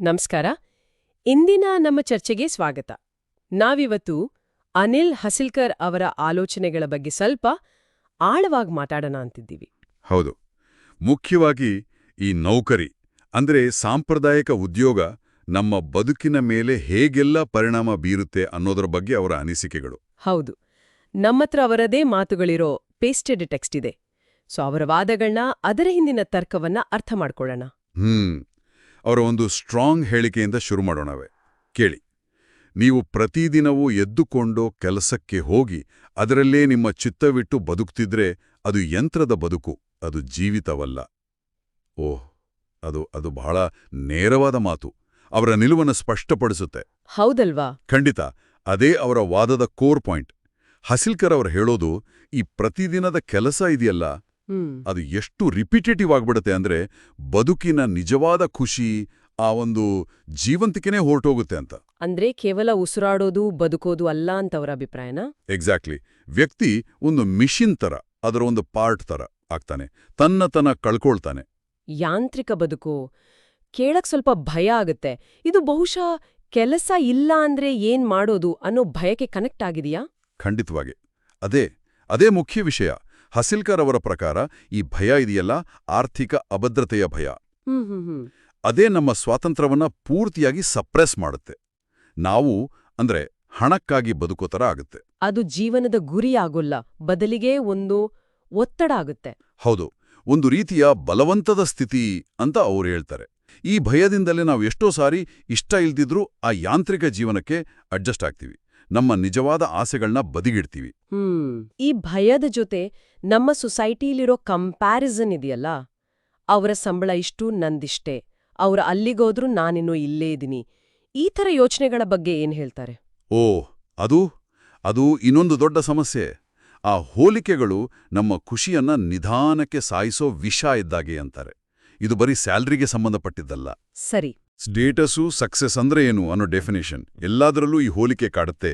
ನಮಸ್ಕಾರ. ಇಂದಿನ ನಮ್ಮ ಚರ್ಚೆಗೆ ಸ್ವಾಗತ. ನಾವಿವತ್ತು ಅನಿಲ್ ಹಸಿಲ್ಕರ್ ಅವರ ಆಲೋಚನೆಗಳ ಬಗ್ಗೆ ಸ್ವಲ್ಪ ಆಳವಾಗಿ ಮಾತಾಡೋಣ ಅಂತಿದ್ದೀವಿ. ಹೌದು. ಮುಖ್ಯವಾಗಿ ಈ ನೌಕರಿ ಅಂದ್ರೆ ಸಾಂಪ್ರದಾಯಿಕ ಉದ್ಯೋಗ ನಮ್ಮ ಬದುಕಿನ ಮೇಲೆ ಹೇಗೆಲ್ಲ ಪರಿಣಾಮ ಬೀರುತ್ತೆ ಅನ್ನೋದರ ಬಗ್ಗೆ ಅವರ ಅನಿಸಿಕೆಗಳು. ಹೌದು. ನಮ್ಮತ್ರ ಅವರದೇ ಮಾತುಗಳಿರೋ ಪೇಸ್ಟೆಡ್ ಟೆಕ್ಸ್ಟ್ ಇದೆ. ಸೊ ಅವರ ವಾದಗಳನ್ನ ಅದರ ಹಿಂದಿನ ತರ್ಕವನ್ನ ಅರ್ಥ ಮಾಡ್ಕೊಳ್ಳೋಣ. ಹ್ಮ್. ಅವರ ಒಂದು ಸ್ಟ್ರಾಂಗ್ ಹೇಳಿಕೆಯಿಂದ ಶುರು ಮಾಡೋಣವೆ. ಕೇಳಿ. ನೀವು ಪ್ರತಿದಿನವೂ ಎದ್ದುಕೊಂಡು ಕೆಲಸಕ್ಕೆ ಹೋಗಿ ಅದರಲ್ಲೇ ನಿಮ್ಮ ಚಿತ್ತವಿಟ್ಟು ಬದುಕ್ತಿದ್ರೆ ಅದು ಯಂತ್ರದ ಬದುಕು ಅದು ಜೀವಿತವಲ್ಲ. ಓಹ್ ಅದು ಅದು ಬಹಳ ನೇರವಾದ ಮಾತು. ಅವರ ನಿಲುವನ್ನು ಸ್ಪಷ್ಟಪಡಿಸುತ್ತೆ. ಹೌದಲ್ವಾ? ಖಂಡಿತ. ಅದೇ ಅವರ ವಾದದ ಕೋರ್ ಪಾಯಿಂಟ್ ಹಸಿಲ್ಕರ್ ಅವರು ಹೇಳೋದು ಈ ಪ್ರತಿದಿನದ ಕೆಲಸ ಇದೆಯಲ್ಲ ಅದು ಎಷ್ಟು ರಿಪಿಟೇಟಿವ್ ಆಗ್ಬಿಡುತ್ತೆ ಅಂದ್ರೆ ಬದುಕಿನ ನಿಜವಾದ ಖುಷಿ ಆ ಒಂದು ಜೀವಂತಿಕೆನೇ ಹೊರಟೋಗುತ್ತೆ ಅಂತ. ಅಂದ್ರೆ ಕೇವಲ ಉಸಿರಾಡೋದು ಬದುಕೋದು ಅಲ್ಲ ಅಂತ ಅವರ ಅಭಿಪ್ರಾಯನ? ಎಕ್ಸಾಕ್ಟ್ಲಿ ವ್ಯಕ್ತಿ ಒಂದು ಮಿಷಿನ್ ತರ ಅದರ ಒಂದು ಪಾರ್ಟ್ ತರ ಆಗ್ತಾನೆ. ತನ್ನ ತನ ಕಳ್ಕೊಳ್ತಾನೆ. ಯಾಂತ್ರಿಕ ಬದುಕು. ಕೇಳಕ್ ಸ್ವಲ್ಪ ಭಯ ಆಗುತ್ತೆ. ಇದು ಬಹುಶಃ ಕೆಲಸ ಇಲ್ಲ ಅಂದ್ರೆ ಏನ್ ಮಾಡೋದು ಅನ್ನೋ ಭಯಕ್ಕೆ ಕನೆಕ್ಟ್ ಆಗಿದೆಯಾ? ಖಂಡಿತವಾಗಿ. ಅದೇ ಅದೇ ಮುಖ್ಯ ವಿಷಯ. ಹಸಿಲ್ಕರ್ ಅವರ ಪ್ರಕಾರ ಈ ಭಯ ಇದೆಯಲ್ಲ? ಆರ್ಥಿಕ ಅಭದ್ರತೆಯ ಭಯ. ಅದೇ ನಮ್ಮ ಸ್ವಾತಂತ್ರ್ಯವನ್ನ ಪೂರ್ತಿಯಾಗಿ ಸಪ್ರೆಸ್ ಮಾಡುತ್ತೆ. ನಾವು ಅಂದ್ರೆ ಹಣಕ್ಕಾಗಿ ಬದುಕೋ ಥರ ಆಗುತ್ತೆ. ಅದು ಜೀವನದ ಗುರಿ ಆಗೋಲ್ಲ. ಬದಲಿಗೆ ಒಂದು ಒತ್ತಡ ಆಗುತ್ತೆ. ಹೌದು. ಒಂದು ರೀತಿಯ ಬಲವಂತದ ಸ್ಥಿತಿ ಅಂತ ಅವರು ಹೇಳ್ತಾರೆ. ಈ ಭಯದಿಂದಲೇ ನಾವು ಎಷ್ಟೋ ಸಾರಿ ಇಷ್ಟ ಇಲ್ದಿದ್ರೂ ಆ ಯಾಂತ್ರಿಕ ಜೀವನಕ್ಕೆ ಅಡ್ಜಸ್ಟ್ ಆಗ್ತೀವಿ. ನಮ್ಮ ನಿಜವಾದ ಆಸೆಗಳನ್ನ ಬದಿಗಿಡ್ತೀವಿ. ಹ್ಮ್. ಈ ಭಯದ ಜೊತೆ ನಮ್ಮ ಸೊಸೈಟಿಲಿರೋ ಕಂಪ್ಯಾರಿಸನ್ ಇದೆಯಲ್ಲ ಅವರ ಸಂಬಳ ಇಷ್ಟು ನಂದಿಷ್ಟೇ. ಅವ್ರ ಅಲ್ಲಿಗೋದ್ರೂ ನಾನಿನ್ನೂ ಇಲ್ಲೇ ಇದ್ದೀನಿ. ಈ ಥರ ಯೋಚನೆಗಳ ಬಗ್ಗೆ ಏನ್ ಹೇಳ್ತಾರೆ? ಓ ಅದು? ಅದು ಇನ್ನೊಂದು ದೊಡ್ಡ ಸಮಸ್ಯೆ. ಆ ಹೋಲಿಕೆಗಳು ನಮ್ಮ ಖುಷಿಯನ್ನ ನಿಧಾನಕ್ಕೆ ಸಾಯಿಸೋ ವಿಷ ಇದ್ದಾಗೆ ಅಂತಾರೆ. ಇದು ಬರೀ ಸ್ಯಾಲ್ರಿಗೆ ಸಂಬಂಧಪಟ್ಟಿದ್ದಲ್ಲ. ಸರಿ. ಸ್ಟೇಟಸು ಸಕ್ಸೆಸ್ ಅಂದ್ರೆ ಏನು ಅನ್ನೋ ಡೆಫಿನೇಷನ್. ಎಲ್ಲದರಲ್ಲೂ ಈ ಹೋಲಿಕೆ ಕಾಡುತ್ತೆ.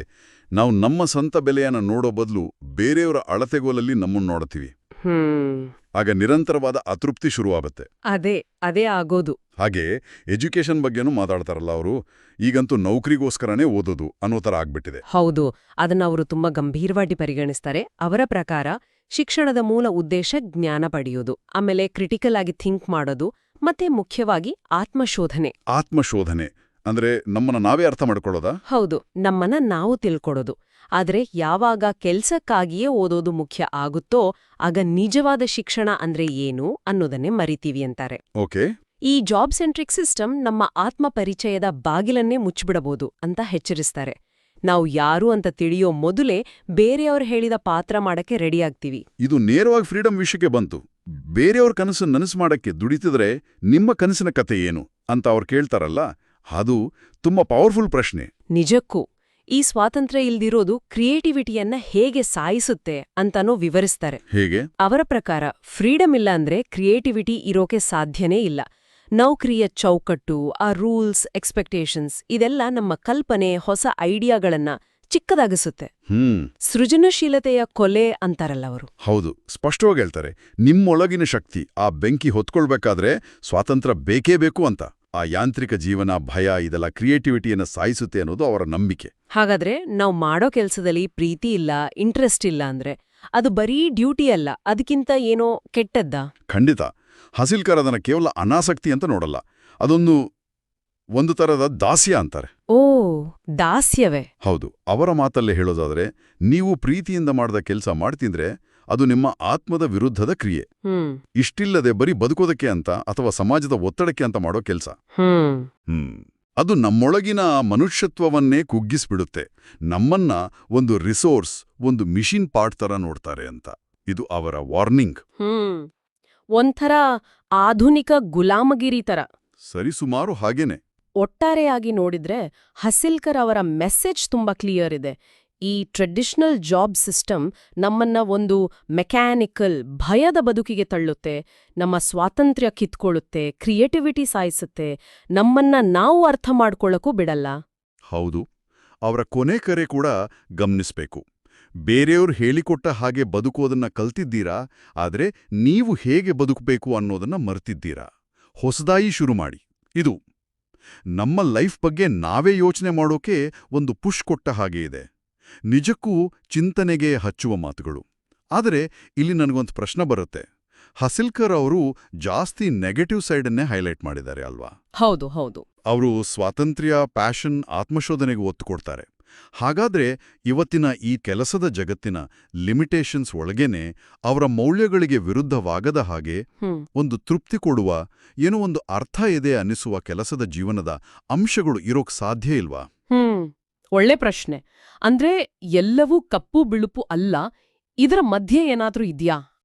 ನಾವು ನಮ್ಮ ಸ್ವಂತ ಬೆಲೆಯನ್ನ ನೋಡೋ ಬದಲು ಬೇರೆಯವರ ಅಳತೆಗೋಲಲ್ಲಿ ನಮ್ಮನ್ನು ನೋಡ್ತೀವಿ ಹ್ಮ್. ಆಗ ನಿರಂತರವಾದ ಅತೃಪ್ತಿ ಶುರುವಾಗುತ್ತೆ. ಅದೇ ಅದೇ ಆಗೋದು. ಹಾಗೆ ಎಜುಕೇಶನ್ ಬಗ್ಗೆನೂ ಮಾತಾಡ್ತಾರಲ್ಲ ಅವರು ಈಗಂತೂ ನೌಕರಿಗೋಸ್ಕರನೇ ಓದೋದು ಅನ್ನೋ ಥರ ಆಗ್ಬಿಟ್ಟಿದೆ. ಹೌದು ಅದನ್ನ ಅವರು ತುಂಬಾ ಗಂಭೀರವಾಗಿ ಪರಿಗಣಿಸ್ತಾರೆ. ಅವರ ಪ್ರಕಾರ ಶಿಕ್ಷಣದ ಮೂಲ ಉದ್ದೇಶ ಜ್ಞಾನ ಪಡೆಯೋದು ಆಮೇಲೆ ಕ್ರಿಟಿಕಲ್ ಆಗಿ ಥಿಂಕ್ ಮಾಡೋದು ಮತ್ತೆ ಮುಖ್ಯವಾಗಿ ಆತ್ಮಶೋಧನೆ. ಆತ್ಮಶೋಧನೆ. ಅಂದ್ರೆ ನಮ್ಮನ್ನ ನಾವೇ ಅರ್ಥ ಮಾಡ್ಕೊಳ್ಳೋದಾ? ಹೌದು ನಮ್ಮನ್ನ ನಾವು ತಿಳ್ಕೊಡೋದು ಆದ್ರೆ ಯಾವಾಗ ಕೆಲ್ಸಕ್ಕಾಗಿಯೇ ಓದೋದು ಮುಖ್ಯ ಆಗುತ್ತೋ ಆಗ ನಿಜವಾದ ಶಿಕ್ಷಣ ಅಂದ್ರೆ ಏನು ಅನ್ನೋದನ್ನೇ ಮರಿತೀವಿ ಅಂತಾರೆ. ಓಕೆ. ಈ ಜಾಬ್ ಸೆಂಟ್ರಿಕ್ ಸಿಸ್ಟಮ್ ನಮ್ಮ ಆತ್ಮ ಪರಿಚಯದ ಬಾಗಿಲನ್ನೇ ಮುಚ್ಚಿಬಿಡಬಹುದು ಅಂತ ಎಚ್ಚರಿಸ್ತಾರೆ. ನಾವು ಯಾರು ಅಂತ ತಿಳಿಯೋ ಮೊದಲೇ ಬೇರೆಯವರು ಹೇಳಿದ ಪಾತ್ರ ಮಾಡಕ್ಕೆ ರೆಡಿಯಾಗ್ತೀವಿ ಇದು ನೇರವಾಗಿ ಫ್ರೀಡಂ ವಿಷಯಕ್ಕೆ ಬಂತು. ಬೇರೆಯವ್ರ ಕನಸು ನನಸು ಮಾಡಕ್ಕೆ ದುಡಿತಿದ್ರೆ ನಿಮ್ಮ ಕನಸಿನ ಕತೆ ಏನು ಅಂತ ಅವ್ರು ಕೇಳ್ತಾರಲ್ಲ ಅದು ತುಂಬಾ ಪವರ್ಫುಲ್ ಪ್ರಶ್ನೆ. ನಿಜಕ್ಕೂ ಈ ಸ್ವಾತಂತ್ರ್ಯ ಇಲ್ದಿರೋದು ಕ್ರಿಯೇಟಿವಿಟಿಯನ್ನ ಹೇಗೆ ಸಾಯಿಸುತ್ತೆ ಅಂತಾನೂ ವಿವರಿಸ್ತಾರೆ. ಹೇಗೆ? ಅವರ ಪ್ರಕಾರ ಫ್ರೀಡಮ್ ಇಲ್ಲ ಅಂದ್ರೆ ಕ್ರಿಯೇಟಿವಿಟಿ ಇರೋಕೆ ಸಾಧ್ಯನೇ ಇಲ್ಲ. ನೌಕರಿಯ ಚೌಕಟ್ಟು ಆ ರೂಲ್ಸ್ ಎಕ್ಸ್ಪೆಕ್ಟೇಷನ್ಸ್ ಇದೆಲ್ಲ ನಮ್ಮ ಕಲ್ಪನೆ ಹೊಸ ಐಡಿಯಾಗಳನ್ನ ಚಿಕ್ಕದಾಗಿಸುತ್ತೆ. ಹ್ಮ್. ಸೃಜನಶೀಲತೆಯ ಕೊಲೆ ಅಂತಾರಲ್ಲ ಅವರು. ಹೌದು ಸ್ಪಷ್ಟವಾಗಿ ಹೇಳ್ತಾರೆ ನಿಮ್ಮೊಳಗಿನ ಶಕ್ತಿ ಆ ಬೆಂಕಿ ಹೊತ್ಕೊಳ್ಬೇಕಾದ್ರೆ ಸ್ವಾತಂತ್ರ್ಯ ಬೇಕೇ ಬೇಕು ಅಂತ. ಆ ಯಾಂತ್ರಿಕ ಜೀವನ ಭಯ ಇದೆಲ್ಲ ಕ್ರಿಯೇಟಿವಿಟಿಯನ್ನು ಸಾಯಿಸುತ್ತೆ ಅನ್ನೋದು ಅವರ ನಂಬಿಕೆ. ಹಾಗಾದ್ರೆ ನಾವು ಮಾಡೋ ಕೆಲಸದಲ್ಲಿ ಪ್ರೀತಿ ಇಲ್ಲ ಇಂಟ್ರೆಸ್ಟ್ ಇಲ್ಲ ಅಂದ್ರೆ ಅದು ಬರೀ ಡ್ಯೂಟಿ ಅಲ್ಲ ಅದಕ್ಕಿಂತ ಏನೋ ಕೆಟ್ಟದ್ದ? ಖಂಡಿತ. ಹಸಿಲ್ಕರ್ ಅದನ್ನ ಕೇವಲ ಅನಾಸಕ್ತಿ ಅಂತ ನೋಡಲ್ಲ. ಅದೊಂದು ಒಂದು ತರದ ದಾಸ್ಯ ಅಂತಾರೆ. ಓ ದಾಸ್ಯವೇ. ಹೌದು ಅವರ ಮಾತಲ್ಲೇ ಹೇಳೋದಾದ್ರೆ ನೀವು ಪ್ರೀತಿಯಿಂದ ಮಾಡಿದ ಕೆಲಸ ಮಾಡ್ತಿದ್ರೆ ಅದು ನಿಮ್ಮ ಆತ್ಮದ ವಿರುದ್ಧದ ಕ್ರಿಯೆ. ಇಷ್ಟಿಲ್ಲದೆ ಬರೀ ಬದುಕೋದಕ್ಕೆ ಅಂತ ಅಥವಾ ಸಮಾಜದ ಒತ್ತಡಕ್ಕೆ ಅಂತ ಮಾಡೋ ಕೆಲಸ. ಹ್ಮ್. ಅದು ನಮ್ಮೊಳಗಿನ ಮನುಷ್ಯತ್ವವನ್ನೇ ಕುಗ್ಗಿಸ್ಬಿಡುತ್ತೆ. ನಮ್ಮನ್ನ ಒಂದು ರಿಸೋರ್ಸ್ ಒಂದು ಮಿಷಿನ್ ಪಾರ್ಟ್ ತರ ನೋಡ್ತಾರೆ ಅಂತ. ಇದು ಅವರ ವಾರ್ನಿಂಗ್. ಒಂಥರ ಆಧುನಿಕ ಗುಲಾಮಗಿರಿ ತರ. ಸರಿಸುಮಾರು ಹಾಗೇನೆ. ಒಟ್ಟಾರೆಯಾಗಿ ನೋಡಿದ್ರೆ ಹಸಿಲ್ಕರ್ ಅವರ ಮೆಸೇಜ್ ತುಂಬಾ ಕ್ಲಿಯರ್ ಇದೆ. ಈ ಟ್ರೆಡಿಷನಲ್ ಜಾಬ್ ಸಿಸ್ಟಮ್ ನಮ್ಮನ್ನ ಒಂದು ಮೆಕ್ಯಾನಿಕಲ್ ಭಯದ ಬದುಕಿಗೆ ತಳ್ಳುತ್ತೆ, ನಮ್ಮ ಸ್ವಾತಂತ್ರ್ಯ ಕಿತ್ಕೊಳ್ಳುತ್ತೆ, ಕ್ರಿಯೇಟಿವಿಟಿ ಸಾಯಿಸುತ್ತೆ, ನಮ್ಮನ್ನ ನಾವು ಅರ್ಥ ಮಾಡ್ಕೊಳ್ಳಕ್ಕೂ ಬಿಡಲ್ಲ. ಹೌದು, ಅವರ ಕೊನೆ ಕರೆ ಕೂಡ ಗಮನಿಸಬೇಕು. ಬೇರೆಯವ್ರು ಹೇಳಿಕೊಟ್ಟ ಹಾಗೆ ಬದುಕೋದನ್ನ ಕಲ್ತಿದ್ದೀರಾ, ಆದರೆ ನೀವು ಹೇಗೆ ಬದುಕಬೇಕು ಅನ್ನೋದನ್ನ ಮರ್ತಿದ್ದೀರಾ? ಹೊಸದಾಗಿ ಶುರು ಮಾಡಿ. ಇದು ನಮ್ಮ ಲೈಫ್ ಬಗ್ಗೆ ನಾವೇ ಯೋಚನೆ ಮಾಡೋಕೆ ಒಂದು ಪುಷ್ ಕೊಟ್ಟ ಹಾಗೆ ಇದೆ. ನಿಜಕ್ಕೂ ಚಿಂತನೆಗೆ ಹಚ್ಚುವ ಮಾತುಗಳು. ಆದರೆ ಇಲ್ಲಿ ನನಗೊಂದು ಪ್ರಶ್ನೆ ಬರುತ್ತೆ. ಹಸಿಲ್ಕರ್ ಅವರು ಜಾಸ್ತಿ ನೆಗೆಟಿವ್ ಸೈಡನ್ನೇ ಹೈಲೈಟ್ ಮಾಡಿದ್ದಾರೆ ಅಲ್ವಾ? ಹೌದು ಹೌದು. ಅವರು ಸ್ವಾತಂತ್ರ್ಯ ಪ್ಯಾಷನ್ ಆತ್ಮಶೋಧನೆಗೆ ಒತ್ತು ಕೊಡ್ತಾರೆ. ಹಾಗಾದ್ರೆ ಇವತ್ತಿನ ಈ ಕೆಲಸದ ಜಗತ್ತಿನ ಲಿಮಿಟೇಷನ್ಸ್ ಒಳಗೇನೆ ಅವರ ಮೌಲ್ಯಗಳಿಗೆ ವಿರುದ್ಧವಾಗದ ಹಾಗೆ ಒಂದು ತೃಪ್ತಿ ಕೊಡುವ ಏನೋ ಒಂದು ಅರ್ಥ ಇದೆ ಅನ್ನಿಸುವ ಕೆಲಸದ ಜೀವನದ ಅಂಶಗಳು ಇರೋಕ್ ಸಾಧ್ಯ ಇಲ್ವಾ? ಹ್ಮ್ ಒಳ್ಳೆ ಪ್ರಶ್ನೆ. ಅಂದ್ರೆ ಎಲ್ಲವೂ ಕಪ್ಪು ಬಿಳುಪು ಅಲ್ಲ ಇದರ ಮಧ್ಯೆ ಏನಾದ್ರೂ ಇದ್ಯಾ?